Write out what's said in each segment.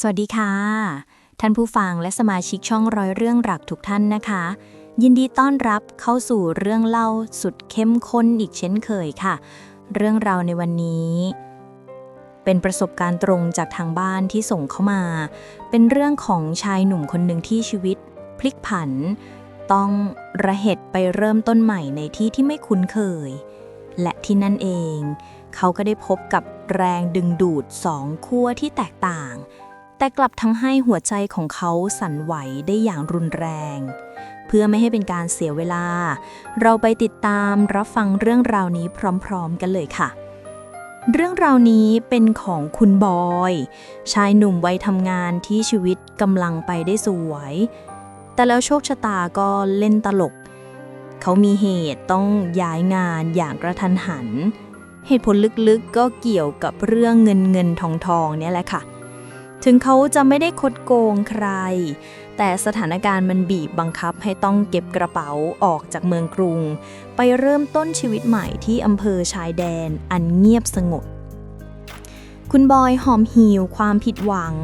สวัสดีค่ะ ท่านผู้ฟังและสมาชิกช่องร้อยเรื่องหลักทุกท่านนะคะ ยินดีต้อนรับเข้าสู่เรื่องเล่าสุดเข้มข้นอีกเช่นเคยค่ะ เรื่องราวในวันนี้ เป็นประสบการณ์ตรงจากทางบ้านที่ส่งเข้ามา เป็นเรื่องของชายหนุ่มคนหนึ่งที่ชีวิต พลิกผัน ต้องระเหตุไปเริ่มต้นใหม่ในที่ที่ไม่คุ้นเคย และที่นั่นเอง เขาก็ได้พบกับแรงดึงดูดสองขั้วที่แตกต่าง แต่กลับทั้งให้หัวใจของเขาสั่นไหวได้อย่างรุนแรง เพื่อไม่ให้เป็นการเสียเวลา เราไปติดตามรับฟังเรื่องราวนี้พร้อมๆกันเลยค่ะ เรื่องราวนี้เป็นของคุณบอย ชายหนุ่มวัยทำงานที่ชีวิตกำลังไปได้สวย แต่แล้วโชคชะตาก็เล่นตลก เขามีเหตุต้องย้ายงานอย่างกระทันหัน เหตุผลลึกๆก็เกี่ยวกับเรื่องเงินเงินทองทองเนี่ยแหละค่ะ ถึงเขาจะไม่ได้คดโกงใคร แต่สถานการณ์มันบีบบังคับให้ต้องเก็บกระเป๋าออกจากเมืองกรุง ไปเริ่มต้นชีวิตใหม่ที่อำเภอชายแดนอันเงียบสงบ คุณบอยหอมหิวความผิดหวัง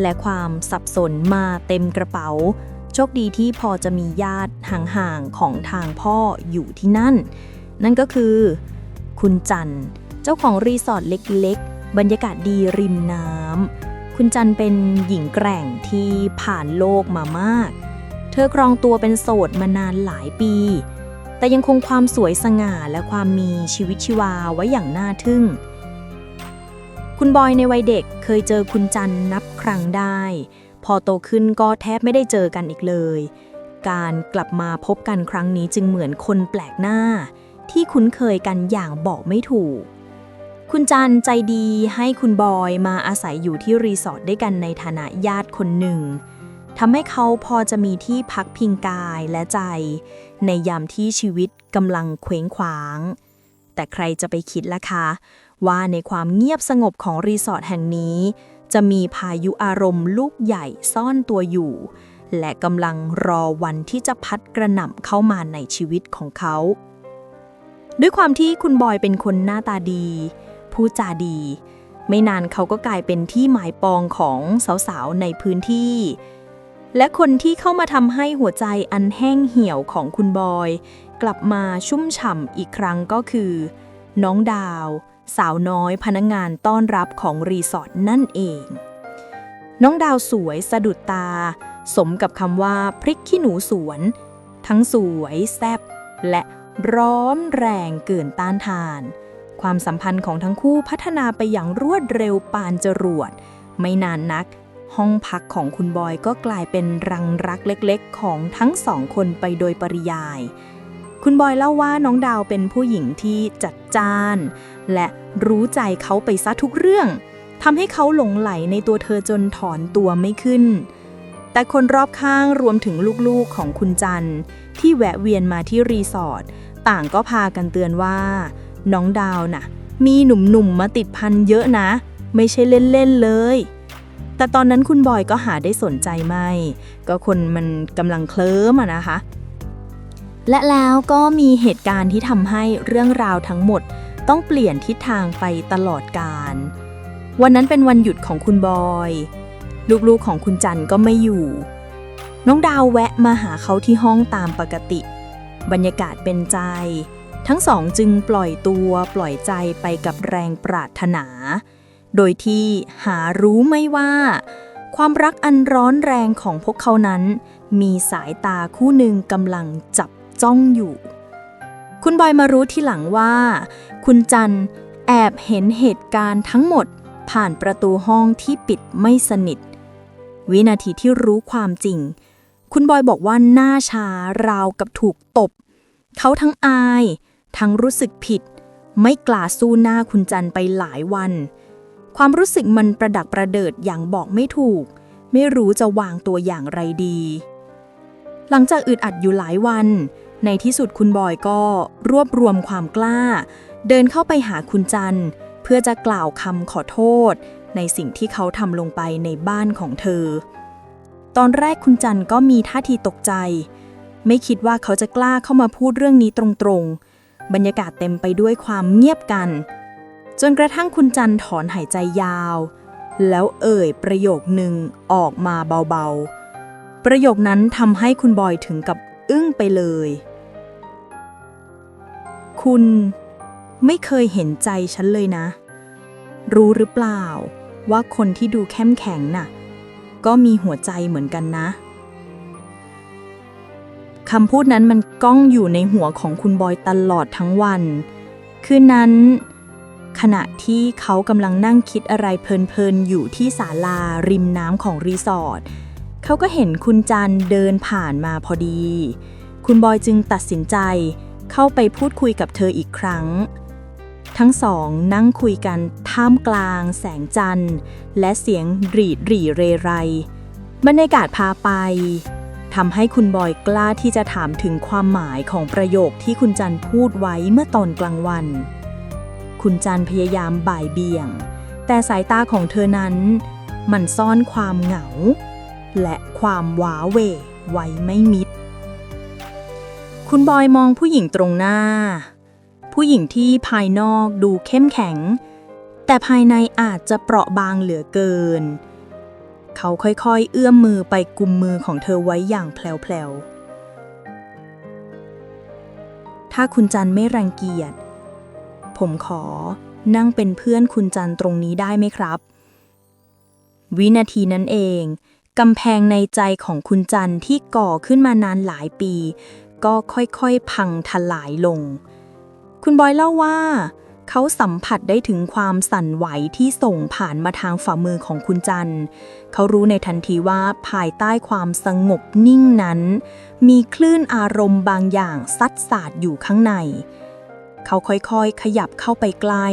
และความสับสนมาเต็มกระเป๋า โชคดีที่พอจะมีญาติห่างๆของทางพ่ออยู่ที่นั่น นั่นก็คือ คุณจันเจ้าของรีสอร์ทเล็กๆ บรรยากาศดีริมน้ำ คุณจันเป็นหญิงแกร่งที่ผ่านโลกมามาก เธอครองตัวเป็นโสดมานานหลายปี แต่ยังคงความสวยสง่าและความมีชีวิตชีวาไว้อย่างน่าทึ่ง คุณบอยในวัยเด็กเคยเจอคุณจันนับครั้งได้ พอโตขึ้นก็แทบไม่ได้เจอกันอีกเลย การกลับมาพบกันครั้งนี้จึงเหมือนคนแปลกหน้า ที่คุ้นเคยกันอย่างบอกไม่ถูก คุณจันใจดีให้คุณบอยมาอาศัยอยู่ที่รีสอร์ทด้วยกันในฐานะญาติคนหนึ่งทำให้เขาพอจะมีที่พักพิงกายและใจ ในยามที่ชีวิตกำลังเคว้งคว้าง แต่ใครจะไปคิดล่ะคะ ว่าในความเงียบสงบของรีสอร์ทแห่งนี้ จะมีพายุอารมณ์ลูกใหญ่ซ่อนตัวอยู่ และกำลังรอวันที่จะพัดกระหน่ำเข้ามาในชีวิตของเขา ด้วยความที่คุณบอยเป็นคนหน้าตาดี พูดจาดี ไม่นานเขาก็กลายเป็นที่หมายปองของสาวๆในพื้นที่ และคนที่เข้ามาทำให้หัวใจอันแห้งเหี่ยวของคุณบอย กลับมาชุ่มฉ่ำอีกครั้งก็คือ น้องดาว สาวน้อยพนักงงานต้อนรับของรีสอร์ทนั่นเอง น้องดาวสวยสะดุดตา สมกับคำว่าพริกขี้หนูสวน ทั้งสวยแซ่บและร้อนแรงเกินต้านทาน ความสัมพันธ์ของทั้งคู่พัฒนาไปอย่างรวดเร็วปานจรวด ไม่นานนัก ห้องพักของคุณบอยก็กลายเป็นรังรักเล็กๆ ของทั้งสองคนไปโดยปริยาย คุณบอยเล่าว่าน้องดาวเป็นผู้หญิงที่จัดจ้าน และรู้ใจเขาไปซะทุกเรื่องทำให้เขาหลงไหลในตัวเธอจนถอนตัวไม่ขึ้น แต่คนรอบข้างรวมถึงลูกๆของคุณจันที่แวะเวียนมาที่รีสอร์ทต่างก็พากันเตือนว่า น้องดาวน่ะ มีหนุ่มๆมาติดพันเยอะนะ ไม่ใช่เล่นๆเลย แต่ตอนนั้นคุณบอยก็หาได้สนใจไม่ ก็คนมันกำลังเคลิ้มอะนะคะ และแล้วก็มีเหตุการณ์ที่ทำให้เรื่องราวทั้งหมด ต้องเปลี่ยนทิศทางไปตลอดกาลวันนั้นเป็นวันหยุดของคุณบอยลูกๆของคุณจันก็ไม่อยู่ น้องดาวแวะมาหาเขาที่ห้องตามปกติ บรรยากาศเป็นใจ ทั้งสองจึงปล่อยตัวปล่อยใจไปกับแรงปรารถนา โดยที่หารู้ไม่ว่า ความรักอันร้อนแรงของพวกเขานั้น มีสายตาคู่หนึ่งกำลังจับจ้องอยู่ คุณบอยมารู้ทีหลังว่า คุณจันแอบเห็นเหตุการณ์ทั้งหมดผ่านประตูห้องที่ปิดไม่สนิท วินาทีที่รู้ความจริง คุณบอยบอกว่าหน้าชาราวกับถูกตบ เขาทั้งอาย ทั้งรู้สึกผิด ไม่กล้าสู้หน้าคุณจันไปหลายวัน ความรู้สึกมันประดักประเดิดอย่างบอกไม่ถูก ไม่รู้จะวางตัวอย่างไรดี หลังจากอึดอัดอยู่หลายวัน ในที่สุดคุณบอยก็รวบรวมความกล้า เดินเข้าไปหาคุณจันเพื่อจะกล่าวคำขอโทษ ในสิ่งที่เขาทำลงไปในบ้านของเธอ ตอนแรกคุณจันก็มีท่าทีตกใจ ไม่คิดว่าเขาจะกล้าเข้ามาพูดเรื่องนี้ตรงๆ บรรยากาศเต็มไปด้วยความเงียบกัน จนกระทั่งคุณจันถอนหายใจยาว แล้วเอ่ยประโยคหนึ่งออกมาเบาๆ ประโยคนั้นทำให้คุณบอยถึงกับอึ้งไปเลย คุณไม่เคยเห็นใจฉันเลยนะ รู้หรือเปล่าว่าคนที่ดูเข้มแข็งน่ะ ก็มีหัวใจเหมือนกันนะ คำพูดนั้นมันก้องอยู่ในหัวของคุณบอยตลอดทั้งวัน คืนนั้น ขณะที่เขากำลังนั่งคิดอะไรเพลินๆ อยู่ที่ศาลาริมน้ำของรีสอร์ทเขาก็เห็นคุณจันเดินผ่านมาพอดี คุณบอยจึงตัดสินใจเข้าไปพูดคุยกับเธออีกครั้ง ทั้งสองนั่งคุยกันท่ามกลาง แสงจันทร์ และเสียงหรีดหรี่เรไร บรรยากาศพาไป ทำให้คุณบอยกล้าที่จะถามถึงความหมายของประโยคที่คุณจันพูดไว้เมื่อตอนกลางวัน คุณจันพยายามบ่ายเบี่ยง แต่สายตาของเธอนั้น มันซ่อนความเหงา และความว้าเวไว้ไม่มิด คุณบอยมองผู้หญิงตรงหน้า ผู้หญิงที่ภายนอกดูเข้มแข็ง แต่ภายในอาจจะเปราะบางเหลือเกิน เขาค่อยๆ เอื้อมมือไปกุมมือของเธอไว้อย่างแผลวๆ ถ้าคุณจันไม่รังเกียจ ผมขอนั่งเป็นเพื่อนคุณจันตรงนี้ได้ไหมครับ วินาทีนั้นเองกำแพงในใจของคุณจันที่ก่อขึ้นมานานหลายปี ก็ค่อยๆ พังทลายลง คุณบอยเล่าว่า เขาสัมผัสได้ถึงความสั่นไหวที่ส่งผ่านมาทางฝ่ามือของคุณจัน เขารู้ในทันทีว่าภายใต้ความสงบนิ่งนั้น มีคลื่นอารมณ์บางอย่างซัดสาดอยู่ข้างใน เขาค่อยๆ ขยับเข้าไปใกล้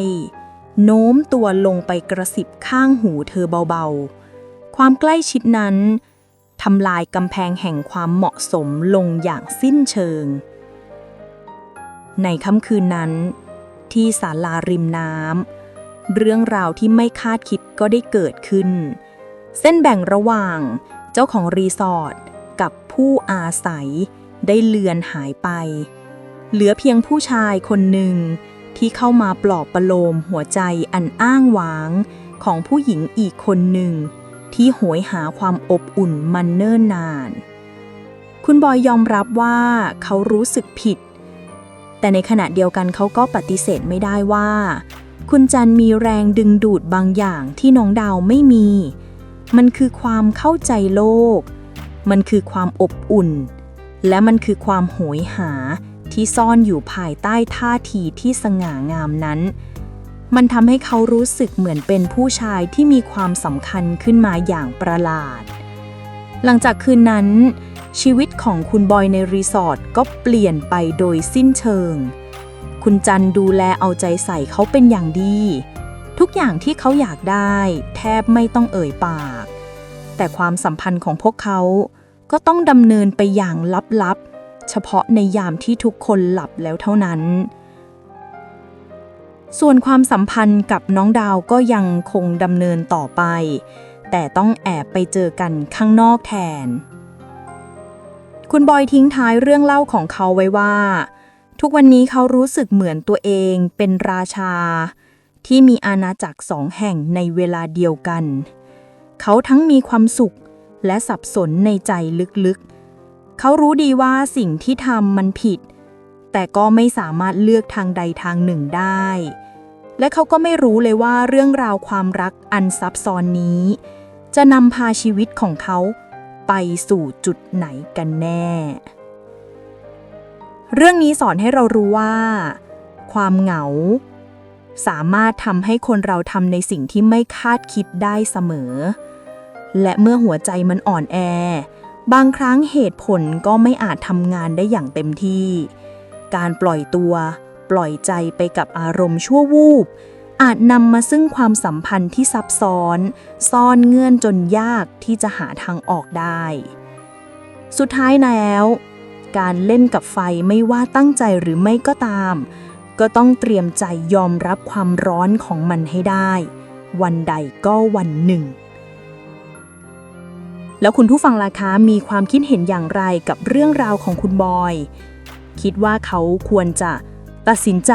โน้มตัวลงไปกระสิบข้างหูเธอเบาๆ ความใกล้ชิดนั้นทำลายกำแพงแห่งความเหมาะสมลงอย่างสิ้นเชิง ในค่ำคืนนั้น ที่ศาลาริมน้ำเรื่องราวที่ไม่คาดคิดก็ได้เกิดขึ้น เส้นแบ่งระหว่างเจ้าของรีสอร์ทกับผู้อาศัยได้เลือนหายไป เหลือเพียงผู้ชายคนหนึ่งที่เข้ามาปลอบประโลมหัวใจอันอ้างว้างของผู้หญิงอีกคนหนึ่ง ที่โหยหาความอบอุ่นมันเนิ่นนาน คุณบอยยอมรับว่าเขารู้สึกผิด แต่ในขณะเดียวกันเขาก็ปฏิเสธไม่ได้ว่า คุณจันมีแรงดึงดูดบางอย่างที่น้องดาวไม่มี มันคือความเข้าใจโลก มันคือความอบอุ่น และมันคือความโหยหาที่ซ่อนอยู่ภายใต้ท่าทีที่สง่างามนั้น มันทำให้เขารู้สึกเหมือนเป็นผู้ชายที่มีความสำคัญขึ้นมาอย่างประหลาด หลังจากคืนนั้น ชีวิตของคุณบอยในรีสอร์ทก็เปลี่ยนไปโดยสิ้นเชิง คุณจันดูแลเอาใจใส่เขาเป็นอย่างดี ทุกอย่างที่เขาอยากได้ แทบไม่ต้องเอ่ยปาก แต่ความสัมพันธ์ของพวกเขา ก็ต้องดำเนินไปอย่างลับๆ เฉพาะในยามที่ทุกคนหลับแล้วเท่านั้น ส่วนความสัมพันธ์กับน้องดาวก็ยังคงดำเนินต่อไป แต่ต้องแอบไปเจอกันข้างนอกแทน คุณบอยทิ้งท้ายเรื่องเล่าของเขาไว้ว่า ทุกวันนี้เขารู้สึกเหมือนตัวเองเป็นราชา ที่มีอาณาจักรสองแห่งในเวลาเดียวกัน เขาทั้งมีความสุขและสับสนในใจลึกๆ เขารู้ดีว่าสิ่งที่ทำมันผิด แต่ก็ไม่สามารถเลือกทางใดทางหนึ่งได้ และเขาก็ไม่รู้เลยว่าเรื่องราวความรักอันซับซ้อนนี้ จะนำพาชีวิตของเขา ไปสู่จุดไหนกันแน่ เรื่องนี้สอนให้เรารู้ว่า ความเหงา สามารถทำให้คนเราทำในสิ่งที่ไม่คาดคิดได้เสมอ และเมื่อหัวใจมันอ่อนแอ บางครั้งเหตุผลก็ไม่อาจทำงานได้อย่างเต็มที่ การปล่อยตัว ปล่อยใจไปกับอารมณ์ชั่ววูบ อาจนำมาซึ่งความสัมพันธ์ที่ซับซ้อน ซ่อนเงื่อนจนยากที่จะหาทางออกได้ สุดท้ายแล้ว การเล่นกับไฟไม่ว่าตั้งใจหรือไม่ก็ตาม ก็ต้องเตรียมใจยอมรับความร้อนของมันให้ได้ วันใดก็วันหนึ่ง แล้วคุณผู้ฟังล่ะคะมีความคิดเห็นอย่างไรกับเรื่องราวของคุณบอย คิดว่าเขาควรจะตัดสินใจ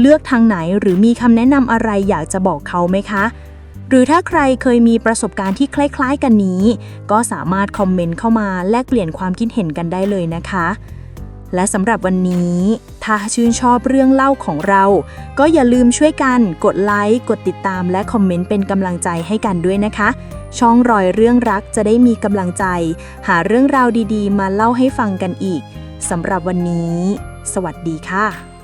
เลือกทางไหนหรือมีคำแนะนำอะไรอยากจะบอกเขาไหมคะ หรือถ้าใครเคยมีประสบการณ์ที่คล้าย ๆ กันนี้ ก็สามารถคอมเมนต์เข้ามาแลกเปลี่ยนความคิดเห็นกันได้เลยนะคะ และสำหรับวันนี้ ถ้าชื่นชอบเรื่องเล่าของเรา ก็อย่าลืมช่วยกันกดไลค์กดติดตามและคอมเมนต์เป็นกำลังใจให้กันด้วยนะคะ ช่องรอยเรื่องรักจะได้มีกำลังใจ หาเรื่องราวดีๆ มาเล่าให้ฟังกันอีกสำหรับวันนี้ สวัสดีค่ะ